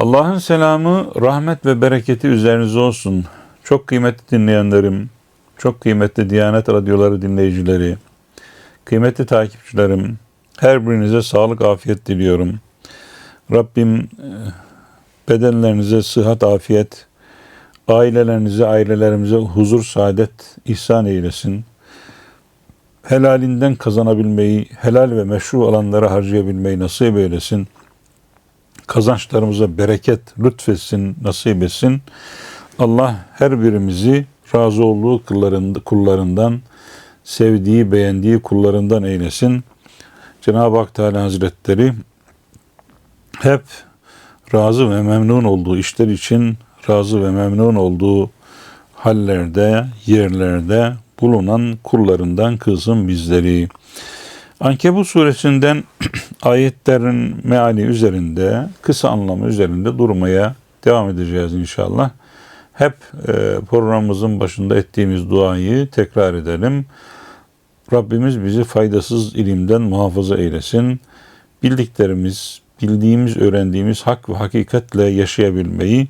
Allah'ın selamı, rahmet ve bereketi üzerinize olsun. Çok kıymetli dinleyenlerim, çok kıymetli Diyanet Radyoları dinleyicileri, kıymetli takipçilerim, her birinize sağlık, afiyet diliyorum. Rabbim e, bedenlerinize sıhhat, afiyet, ailelerinize, ailelerimize huzur, saadet ihsan eylesin. Helalinden kazanabilmeyi, helal ve meşru alanlara harcayabilmeyi nasip eylesin kazançlarımıza bereket lütfetsin, nasip etsin. Allah her birimizi razı olduğu kullarından, sevdiği, beğendiği kullarından eylesin. Cenab-ı Hak Teala Hazretleri hep razı ve memnun olduğu işler için razı ve memnun olduğu hallerde, yerlerde bulunan kullarından kılsın bizleri. Ankebut suresinden ayetlerin meali üzerinde, kısa anlamı üzerinde durmaya devam edeceğiz inşallah. Hep e, programımızın başında ettiğimiz duayı tekrar edelim. Rabbimiz bizi faydasız ilimden muhafaza eylesin. Bildiklerimiz, bildiğimiz, öğrendiğimiz hak ve hakikatle yaşayabilmeyi,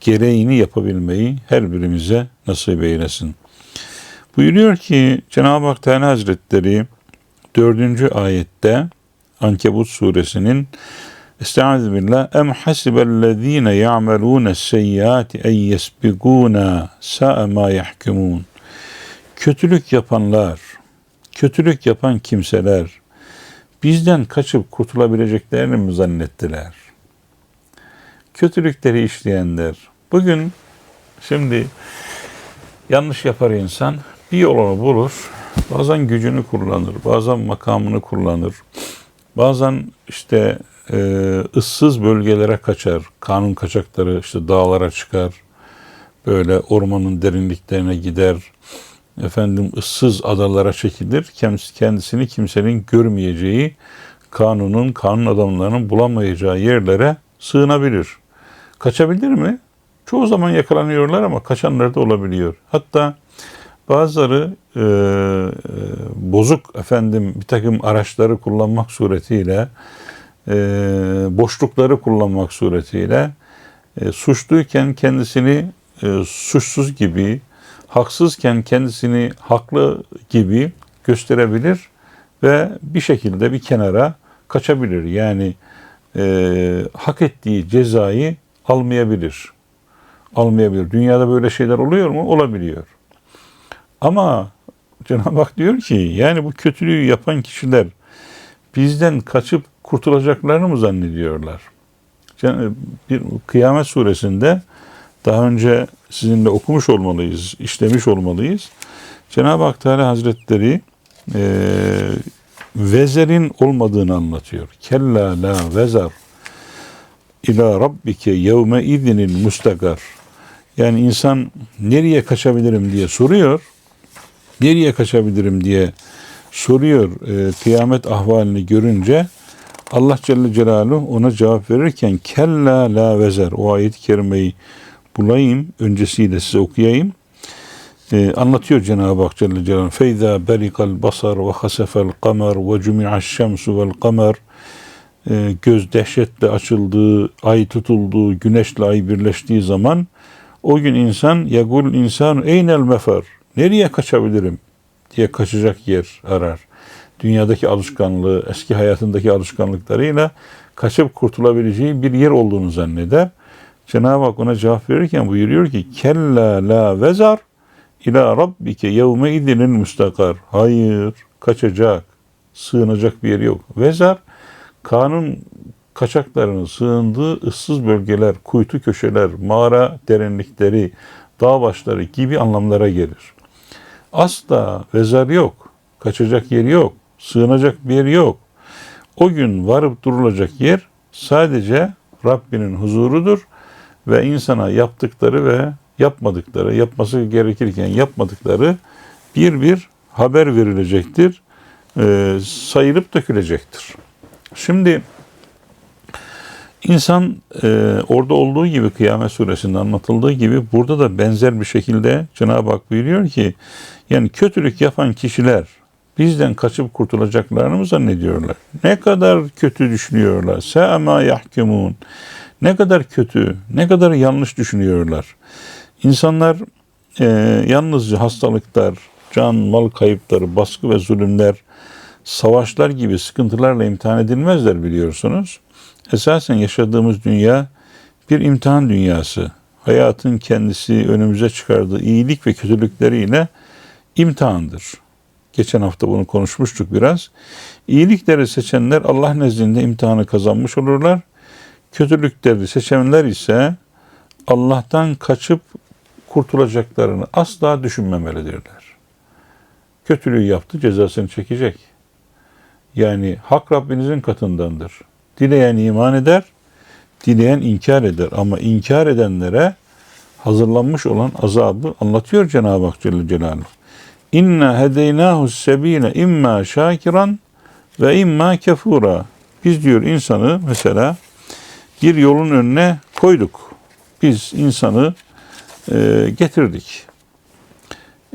gereğini yapabilmeyi her birimize nasip eylesin. Buyuruyor ki Cenab-ı Hak Teala Hazretleri dördüncü ayette Ankebut suresinin Estaizu billah em hasibellezine ya'melune seyyati en yesbiguna sa'a ma yahkumun Kötülük yapanlar, kötülük yapan kimseler bizden kaçıp kurtulabileceklerini mi zannettiler? Kötülükleri işleyenler. Bugün şimdi yanlış yapar insan bir yolunu bulur, bazen gücünü kullanır, bazen makamını kullanır, bazen işte e, ıssız bölgelere kaçar, kanun kaçakları işte dağlara çıkar, böyle ormanın derinliklerine gider, efendim ıssız adalara çekilir, kendisini kimsenin görmeyeceği, kanunun, kanun adamlarının bulamayacağı yerlere sığınabilir. Kaçabilir mi? Çoğu zaman yakalanıyorlar ama kaçanlar da olabiliyor. Hatta Bazıları e, e, bozuk efendim bir takım araçları kullanmak suretiyle e, boşlukları kullanmak suretiyle e, suçluyken kendisini e, suçsuz gibi haksızken kendisini haklı gibi gösterebilir ve bir şekilde bir kenara kaçabilir. Yani e, hak ettiği cezayı almayabilir. Almayabilir. Dünyada böyle şeyler oluyor mu? Olabiliyor. Ama Cenab-ı Hak diyor ki yani bu kötülüğü yapan kişiler bizden kaçıp kurtulacaklarını mı zannediyorlar? Bir Kıyamet suresinde daha önce sizinle okumuş olmalıyız, işlemiş olmalıyız. Cenab-ı Hak Teala Hazretleri e, vezerin olmadığını anlatıyor. Kella la vezar ila rabbike yevme idinil mustakar. Yani insan nereye kaçabilirim diye soruyor nereye kaçabilirim diye soruyor e, kıyamet ahvalini görünce Allah Celle Celaluhu ona cevap verirken kella la vezer o ayet-i kerimeyi bulayım öncesiyle size okuyayım. Ee, anlatıyor Cenab-ı Hak Celle Celaluhu. Feyza berikal basar ve hasefel kamer ve cumi'aş şemsu vel kamer ee, göz dehşetle açıldığı, ay tutulduğu, güneşle ay birleştiği zaman o gün insan yagul insan eynel mefer Nereye kaçabilirim diye kaçacak yer arar. Dünyadaki alışkanlığı, eski hayatındaki alışkanlıklarıyla kaçıp kurtulabileceği bir yer olduğunu zanneder. Cenab-ı Hak ona cevap verirken buyuruyor ki kella la vezar ila rabbike yevme idinin müstakar. Hayır, kaçacak, sığınacak bir yer yok. Vezar, kanun kaçaklarının sığındığı ıssız bölgeler, kuytu köşeler, mağara derinlikleri, dağ başları gibi anlamlara gelir. Asla vezar yok. Kaçacak yer yok. Sığınacak bir yer yok. O gün varıp durulacak yer sadece Rabbinin huzurudur ve insana yaptıkları ve yapmadıkları, yapması gerekirken yapmadıkları bir bir haber verilecektir. E, sayılıp dökülecektir. Şimdi İnsan e, orada olduğu gibi Kıyamet Suresinde anlatıldığı gibi burada da benzer bir şekilde Cenab-ı Hak buyuruyor ki yani kötülük yapan kişiler bizden kaçıp kurtulacaklarını mı zannediyorlar? Ne kadar kötü düşünüyorlar. Se'ma yahkumun. Ne kadar kötü, ne kadar yanlış düşünüyorlar. İnsanlar e, yalnızca hastalıklar, can, mal kayıpları, baskı ve zulümler, savaşlar gibi sıkıntılarla imtihan edilmezler biliyorsunuz. Esasen yaşadığımız dünya bir imtihan dünyası. Hayatın kendisi önümüze çıkardığı iyilik ve kötülükleriyle imtihandır. Geçen hafta bunu konuşmuştuk biraz. İyilikleri seçenler Allah nezdinde imtihanı kazanmış olurlar. Kötülükleri seçenler ise Allah'tan kaçıp kurtulacaklarını asla düşünmemelidirler. Kötülüğü yaptı, cezasını çekecek. Yani hak Rabbinizin katındandır. Dileyen iman eder, dileyen inkar eder. Ama inkar edenlere hazırlanmış olan azabı anlatıyor Cenab-ı Hak Celle Celaluhu. İnna hedeynahu sebine imma şakiran ve imma kefura. Biz diyor insanı mesela bir yolun önüne koyduk. Biz insanı e, getirdik.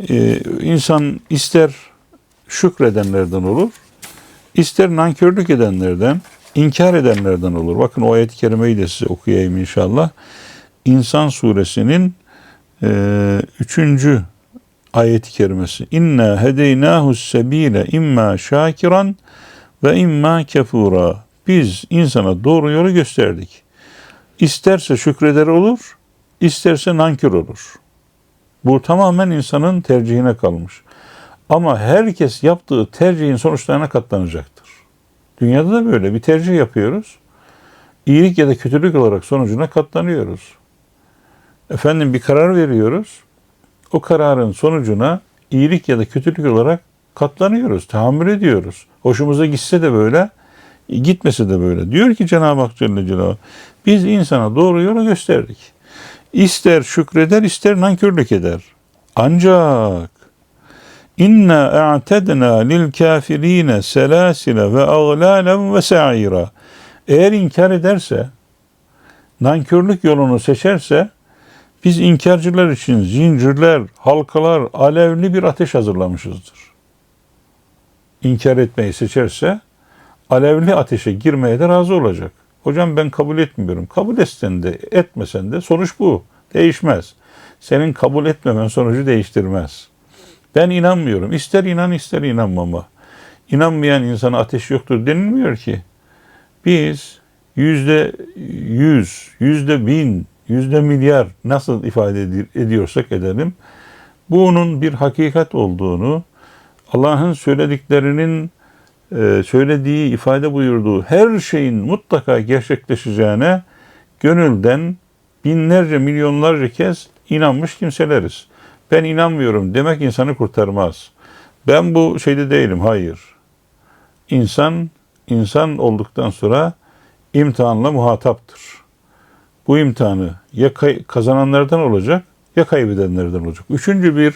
E, insan ister şükredenlerden olur, ister nankörlük edenlerden, inkar edenlerden olur. Bakın o ayet-i kerimeyi de size okuyayım inşallah. İnsan suresinin e, üçüncü ayet-i kerimesi. İnna hedeynahu sebile imma şakiran ve imma kefura. Biz insana doğru yolu gösterdik. İsterse şükreder olur, isterse nankör olur. Bu tamamen insanın tercihine kalmış. Ama herkes yaptığı tercihin sonuçlarına katlanacaktır. Dünyada da böyle bir tercih yapıyoruz. İyilik ya da kötülük olarak sonucuna katlanıyoruz. Efendim bir karar veriyoruz. O kararın sonucuna iyilik ya da kötülük olarak katlanıyoruz, tahammül ediyoruz. Hoşumuza gitse de böyle, gitmese de böyle. Diyor ki Cenab-ı Hak Celle Celaluhu, biz insana doğru yolu gösterdik. İster şükreder, ister nankörlük eder. Ancak inna a'tedna lil kafirine selasile ve ağlalen ve sa'ira. Eğer inkar ederse, nankörlük yolunu seçerse, biz inkarcılar için zincirler, halkalar, alevli bir ateş hazırlamışızdır. İnkar etmeyi seçerse, alevli ateşe girmeye de razı olacak. Hocam ben kabul etmiyorum. Kabul etsen de etmesen de sonuç bu. Değişmez. Senin kabul etmemen sonucu değiştirmez. Ben inanmıyorum. İster inan ister inanmama. İnanmayan insana ateş yoktur denilmiyor ki. Biz yüzde yüz, yüzde bin, yüzde milyar nasıl ifade ediyorsak edelim, bunun bir hakikat olduğunu, Allah'ın söylediklerinin e, söylediği, ifade buyurduğu her şeyin mutlaka gerçekleşeceğine gönülden binlerce, milyonlarca kez inanmış kimseleriz. Ben inanmıyorum demek insanı kurtarmaz. Ben bu şeyde değilim, hayır. İnsan, insan olduktan sonra imtihanla muhataptır. Bu imtihanı ya kazananlardan olacak ya kaybedenlerden olacak. Üçüncü bir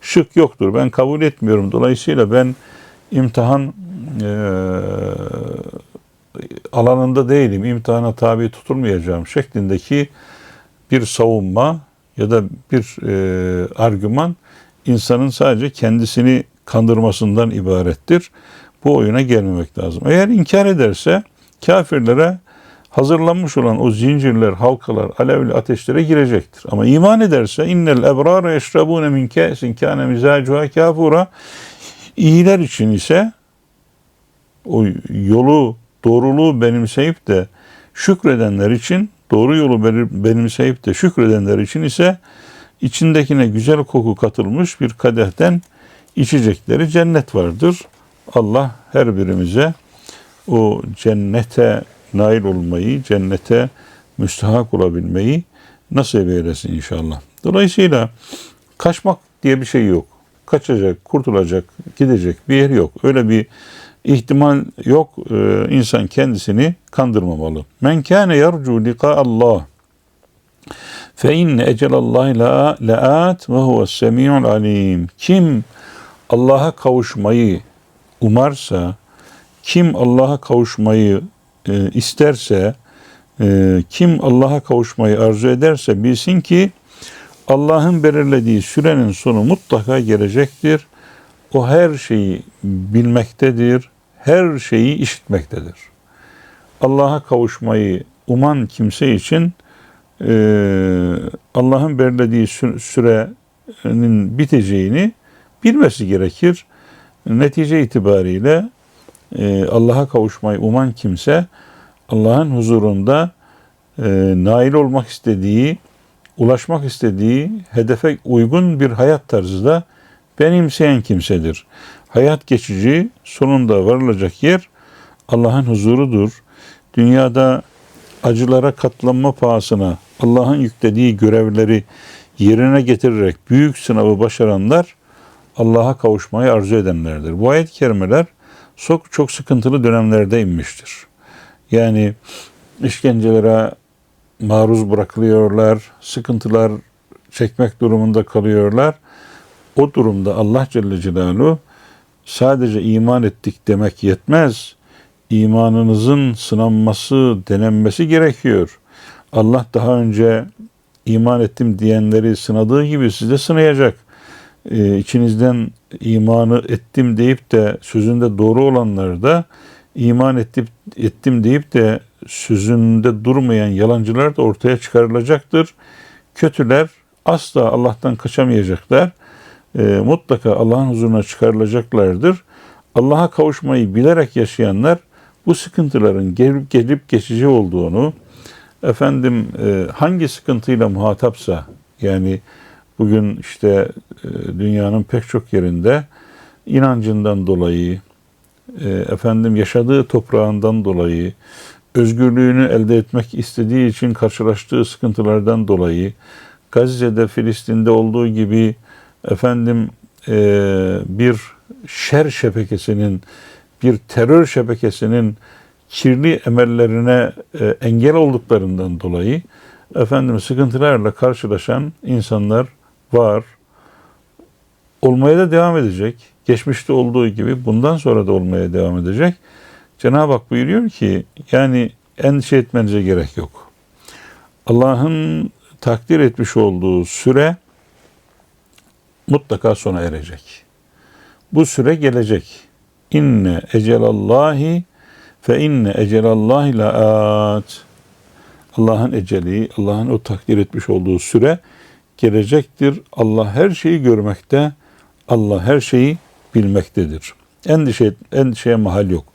şık yoktur. Ben kabul etmiyorum. Dolayısıyla ben imtihan e, alanında değilim, imtihana tabi tutulmayacağım şeklindeki bir savunma ya da bir e, argüman insanın sadece kendisini kandırmasından ibarettir. Bu oyuna gelmemek lazım. Eğer inkar ederse kafirlere hazırlanmış olan o zincirler, halkalar, alevli ateşlere girecektir. Ama iman ederse innel ebrara yeşrabune min kâsin kâne mizacuha kâfura İyiler için ise o yolu, doğruluğu benimseyip de şükredenler için, doğru yolu benimseyip de şükredenler için ise içindekine güzel koku katılmış bir kadehten içecekleri cennet vardır. Allah her birimize o cennete nail olmayı, cennete müstahak olabilmeyi nasip eylesin inşallah. Dolayısıyla kaçmak diye bir şey yok. Kaçacak, kurtulacak, gidecek bir yer yok. Öyle bir ihtimal yok. Ee, insan kendisini kandırmamalı. Men kâne yercu Allah fe inne ecelallahi la'at ve huves semi'ul alim. Kim Allah'a kavuşmayı umarsa, kim Allah'a kavuşmayı e, isterse, e, kim Allah'a kavuşmayı arzu ederse bilsin ki Allah'ın belirlediği sürenin sonu mutlaka gelecektir. O her şeyi bilmektedir, her şeyi işitmektedir. Allah'a kavuşmayı uman kimse için e, Allah'ın belirlediği sü- sürenin biteceğini bilmesi gerekir. Netice itibariyle e, Allah'a kavuşmayı uman kimse Allah'ın huzurunda e, nail olmak istediği, ulaşmak istediği hedefe uygun bir hayat tarzı da benimseyen kimsedir. Hayat geçici, sonunda varılacak yer Allah'ın huzurudur. Dünyada acılara katlanma pahasına Allah'ın yüklediği görevleri yerine getirerek büyük sınavı başaranlar Allah'a kavuşmayı arzu edenlerdir. Bu ayet-i kerimeler çok, çok sıkıntılı dönemlerde inmiştir. Yani işkencelere maruz bırakılıyorlar, sıkıntılar çekmek durumunda kalıyorlar. O durumda Allah Celle Celaluhu sadece iman ettik demek yetmez. İmanınızın sınanması, denenmesi gerekiyor. Allah daha önce iman ettim diyenleri sınadığı gibi size sınayacak. Ee, içinizden imanı ettim deyip de sözünde doğru olanları da iman ettim, ettim deyip de sözünde durmayan yalancılar da ortaya çıkarılacaktır. Kötüler asla Allah'tan kaçamayacaklar. Ee, mutlaka Allah'ın huzuruna çıkarılacaklardır. Allah'a kavuşmayı bilerek yaşayanlar bu sıkıntıların gelip gelip geçici olduğunu, efendim e, hangi sıkıntıyla muhatapsa yani bugün işte e, dünyanın pek çok yerinde inancından dolayı, e, efendim yaşadığı toprağından dolayı, özgürlüğünü elde etmek istediği için karşılaştığı sıkıntılardan dolayı, Gazze'de, Filistin'de olduğu gibi efendim e, bir şer şebekesinin, bir terör şebekesinin kirli emellerine e, engel olduklarından dolayı efendim sıkıntılarla karşılaşan insanlar var. Olmaya da devam edecek. Geçmişte olduğu gibi bundan sonra da olmaya devam edecek. Cenab-ı Hak buyuruyor ki yani endişe etmenize gerek yok. Allah'ın takdir etmiş olduğu süre mutlaka sona erecek. Bu süre gelecek. İnne ecelallahi fe inne ecelallahi laat. Allah'ın eceli, Allah'ın o takdir etmiş olduğu süre gelecektir. Allah her şeyi görmekte, Allah her şeyi bilmektedir. Endişe, endişeye mahal yok.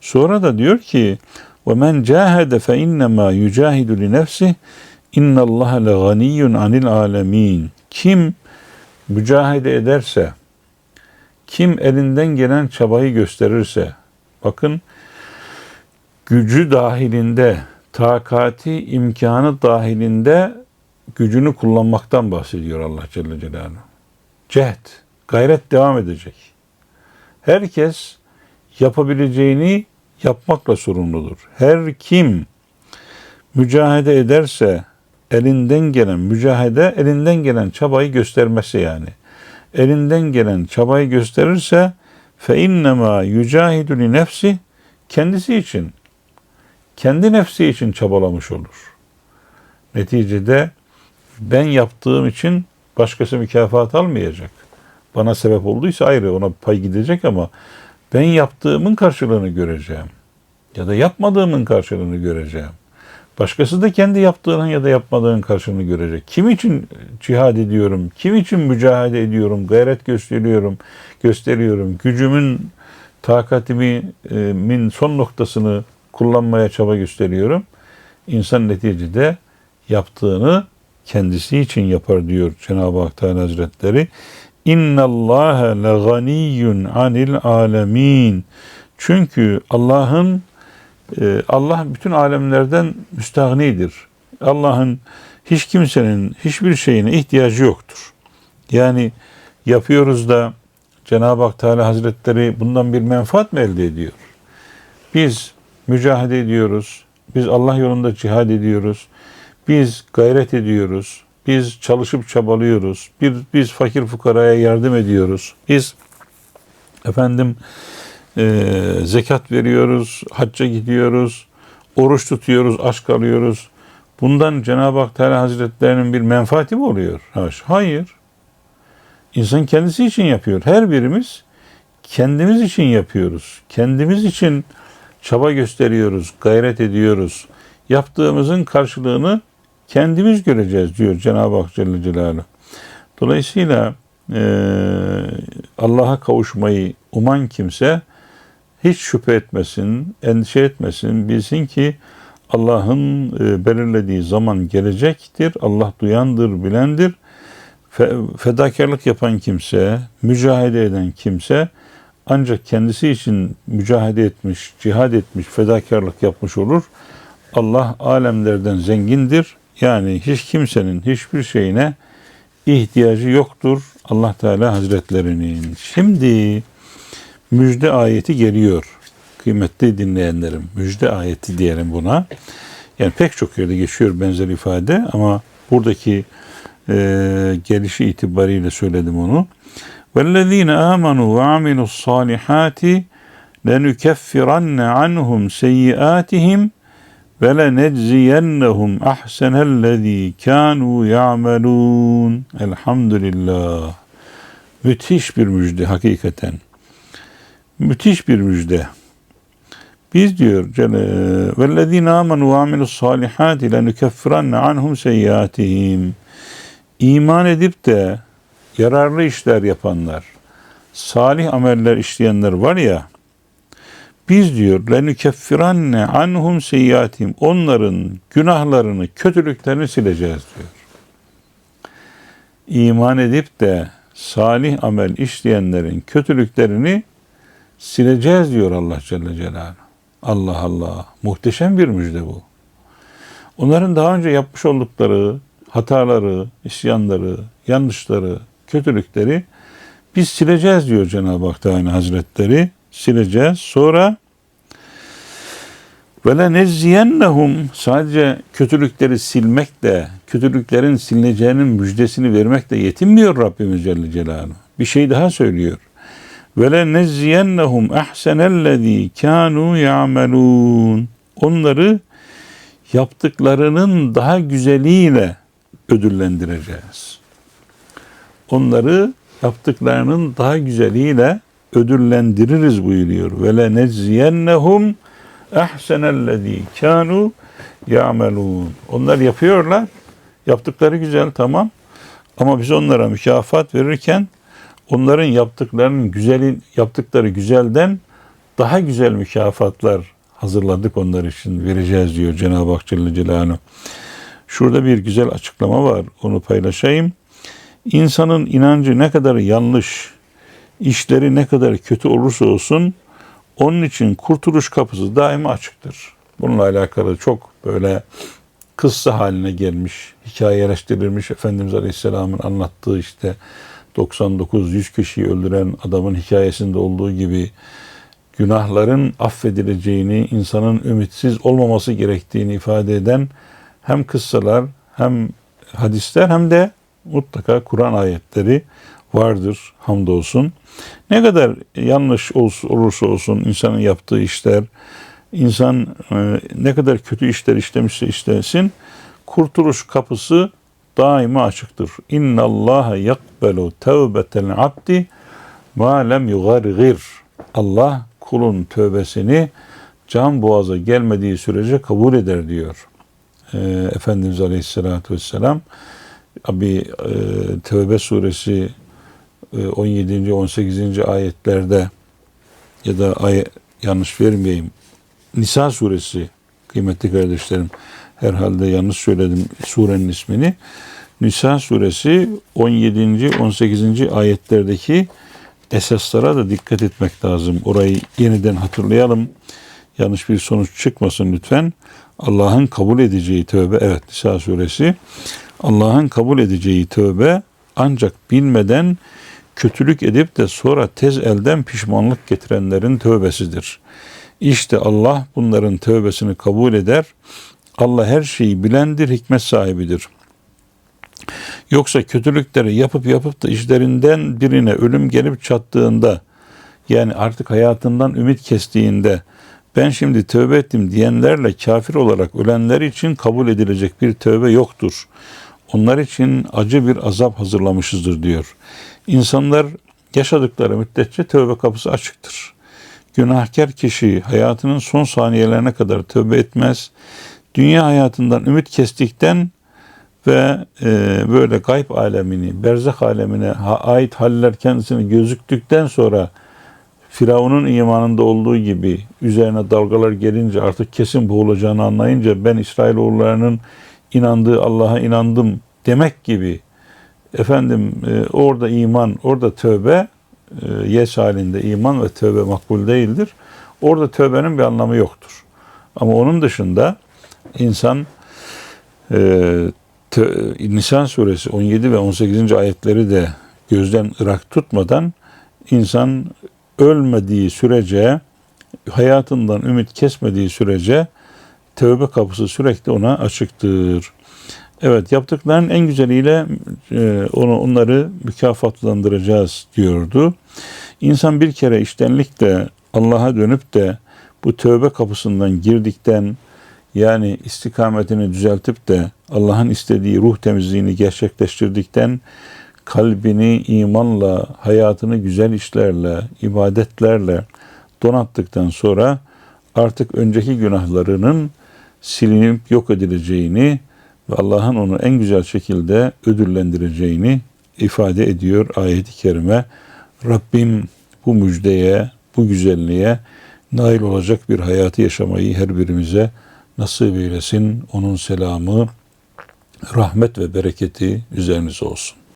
Sonra da diyor ki وَمَنْ جَاهَدَ فَاِنَّمَا يُجَاهِدُ لِنَفْسِهِ اِنَّ اللّٰهَ لَغَنِيٌّ عَنِ الْعَالَمِينَ Kim mücahede ederse, kim elinden gelen çabayı gösterirse, bakın gücü dahilinde, takati, imkanı dahilinde gücünü kullanmaktan bahsediyor Allah Celle Celaluhu. Cehd, gayret devam edecek. Herkes yapabileceğini yapmakla sorumludur. Her kim mücahede ederse elinden gelen mücahede elinden gelen çabayı göstermesi yani. Elinden gelen çabayı gösterirse fe innema yucahidu li nefsi kendisi için kendi nefsi için çabalamış olur. Neticede ben yaptığım için başkası mükafat almayacak. Bana sebep olduysa ayrı ona pay gidecek ama ben yaptığımın karşılığını göreceğim. Ya da yapmadığımın karşılığını göreceğim. Başkası da kendi yaptığının ya da yapmadığının karşılığını görecek. Kim için cihad ediyorum? Kim için mücadele ediyorum? Gayret gösteriyorum, gösteriyorum. Gücümün, takatimin son noktasını kullanmaya çaba gösteriyorum. İnsan neticede yaptığını kendisi için yapar diyor Cenab-ı Hak Teala Hazretleri. İnna Allah le ganiyyun anil alemin. Çünkü Allah'ın Allah bütün alemlerden müstahnidir. Allah'ın hiç kimsenin hiçbir şeyine ihtiyacı yoktur. Yani yapıyoruz da Cenab-ı Hak Teala Hazretleri bundan bir menfaat mı elde ediyor? Biz mücadele ediyoruz. Biz Allah yolunda cihad ediyoruz. Biz gayret ediyoruz. Biz çalışıp çabalıyoruz. Bir, biz fakir fukaraya yardım ediyoruz. Biz efendim e, zekat veriyoruz, hacca gidiyoruz, oruç tutuyoruz, aç kalıyoruz. Bundan Cenab-ı Hak Teala Hazretlerinin bir menfaati mi oluyor? Hayır. İnsan kendisi için yapıyor. Her birimiz kendimiz için yapıyoruz. Kendimiz için çaba gösteriyoruz, gayret ediyoruz. yaptığımızın karşılığını kendimiz göreceğiz diyor Cenab-ı Hak Celle Celaluhu. Dolayısıyla e, Allah'a kavuşmayı uman kimse hiç şüphe etmesin, endişe etmesin, bilsin ki Allah'ın e, belirlediği zaman gelecektir. Allah duyandır, bilendir. Fe, fedakarlık yapan kimse, mücahede eden kimse ancak kendisi için mücahede etmiş, cihad etmiş, fedakarlık yapmış olur. Allah alemlerden zengindir. Yani hiç kimsenin hiçbir şeyine ihtiyacı yoktur Allah Teala Hazretlerinin. Şimdi müjde ayeti geliyor. Kıymetli dinleyenlerim, müjde ayeti diyelim buna. Yani pek çok yerde geçiyor benzer ifade ama buradaki e, gelişi itibariyle söyledim onu. وَالَّذ۪ينَ آمَنُوا وَعَمِلُوا الصَّالِحَاتِ لَنُكَفِّرَنَّ عَنْهُمْ سَيِّئَاتِهِمْ وَلَنَجْزِيَنَّهُمْ أَحْسَنَ الَّذ۪ي كَانُوا يَعْمَلُونَ Elhamdülillah. Müthiş bir müjde hakikaten müthiş bir müjde. Biz diyor vellezine amenu ve amilus salihati lenükeffiranne anhum seyyiatihim. İman edip de yararlı işler yapanlar, salih ameller işleyenler var ya, biz diyor lenükeffiranne anhum seyyiatihim. Onların günahlarını, kötülüklerini sileceğiz diyor. İman edip de salih amel işleyenlerin kötülüklerini sileceğiz diyor Allah Celle Celaluhu. Allah Allah. Muhteşem bir müjde bu. Onların daha önce yapmış oldukları hataları, isyanları, yanlışları, kötülükleri biz sileceğiz diyor Cenab-ı Hak Teala Hazretleri. Sileceğiz. Sonra ve le nezziyennehum sadece kötülükleri silmekle, kötülüklerin silineceğinin müjdesini vermekle yetinmiyor Rabbimiz Celle Celaluhu. Bir şey daha söylüyor. Ve le nezziyennehum ahsenellezî kânû ya'melûn. Onları yaptıklarının daha güzeliyle ödüllendireceğiz. Onları yaptıklarının daha güzeliyle ödüllendiririz buyuruyor. Ve le nezziyennehum ahsenellezî kânû ya'melûn. Onlar yapıyorlar. Yaptıkları güzel tamam. Ama biz onlara mükafat verirken onların yaptıklarının güzeli yaptıkları güzelden daha güzel mükafatlar hazırladık onlar için vereceğiz diyor Cenab-ı Hak Celle Celaluhu. Şurada bir güzel açıklama var. Onu paylaşayım. İnsanın inancı ne kadar yanlış, işleri ne kadar kötü olursa olsun onun için kurtuluş kapısı daima açıktır. Bununla alakalı çok böyle kıssa haline gelmiş, hikayeleştirilmiş Efendimiz Aleyhisselam'ın anlattığı işte 99-100 kişiyi öldüren adamın hikayesinde olduğu gibi günahların affedileceğini, insanın ümitsiz olmaması gerektiğini ifade eden hem kıssalar hem hadisler hem de mutlaka Kur'an ayetleri vardır hamdolsun. Ne kadar yanlış olursa olsun insanın yaptığı işler, insan e, ne kadar kötü işler işlemişse işlesin, kurtuluş kapısı daima açıktır. İnna Allah yakbelu tevbetel abdi ma lem yugargir. Allah kulun tövbesini can boğaza gelmediği sürece kabul eder diyor. E, Efendimiz Aleyhisselatü Vesselam. Abi e, Tevbe suresi 17. 18. ayetlerde ya da ay yanlış vermeyeyim. Nisa suresi kıymetli kardeşlerim herhalde yanlış söyledim surenin ismini. Nisa suresi 17. 18. ayetlerdeki esaslara da dikkat etmek lazım. Orayı yeniden hatırlayalım. Yanlış bir sonuç çıkmasın lütfen. Allah'ın kabul edeceği tövbe, evet Nisa suresi. Allah'ın kabul edeceği tövbe ancak bilmeden kötülük edip de sonra tez elden pişmanlık getirenlerin tövbesidir. İşte Allah bunların tövbesini kabul eder. Allah her şeyi bilendir, hikmet sahibidir. Yoksa kötülükleri yapıp yapıp da işlerinden birine ölüm gelip çattığında yani artık hayatından ümit kestiğinde ben şimdi tövbe ettim diyenlerle kafir olarak ölenler için kabul edilecek bir tövbe yoktur. Onlar için acı bir azap hazırlamışızdır diyor. İnsanlar yaşadıkları müddetçe tövbe kapısı açıktır. Günahkar kişi hayatının son saniyelerine kadar tövbe etmez, dünya hayatından ümit kestikten ve e, böyle gayb alemini, berzak alemine ait haller kendisine gözüktükten sonra Firavun'un imanında olduğu gibi üzerine dalgalar gelince artık kesin boğulacağını anlayınca ben İsrailoğullarının inandığı Allah'a inandım demek gibi efendim e, orada iman, orada tövbe e, yes halinde iman ve tövbe makbul değildir. Orada tövbenin bir anlamı yoktur. Ama onun dışında insan e, tö- Nisan suresi 17 ve 18. ayetleri de gözden ırak tutmadan insan ölmediği sürece hayatından ümit kesmediği sürece tövbe kapısı sürekli ona açıktır. Evet yaptıklarının en güzeliyle e, onu onları mükafatlandıracağız diyordu. İnsan bir kere iştenlikle Allah'a dönüp de bu tövbe kapısından girdikten yani istikametini düzeltip de Allah'ın istediği ruh temizliğini gerçekleştirdikten kalbini imanla, hayatını güzel işlerle, ibadetlerle donattıktan sonra artık önceki günahlarının silinip yok edileceğini ve Allah'ın onu en güzel şekilde ödüllendireceğini ifade ediyor ayet-i kerime. Rabbim bu müjdeye, bu güzelliğe nail olacak bir hayatı yaşamayı her birimize nasip eylesin. Onun selamı, rahmet ve bereketi üzerinize olsun.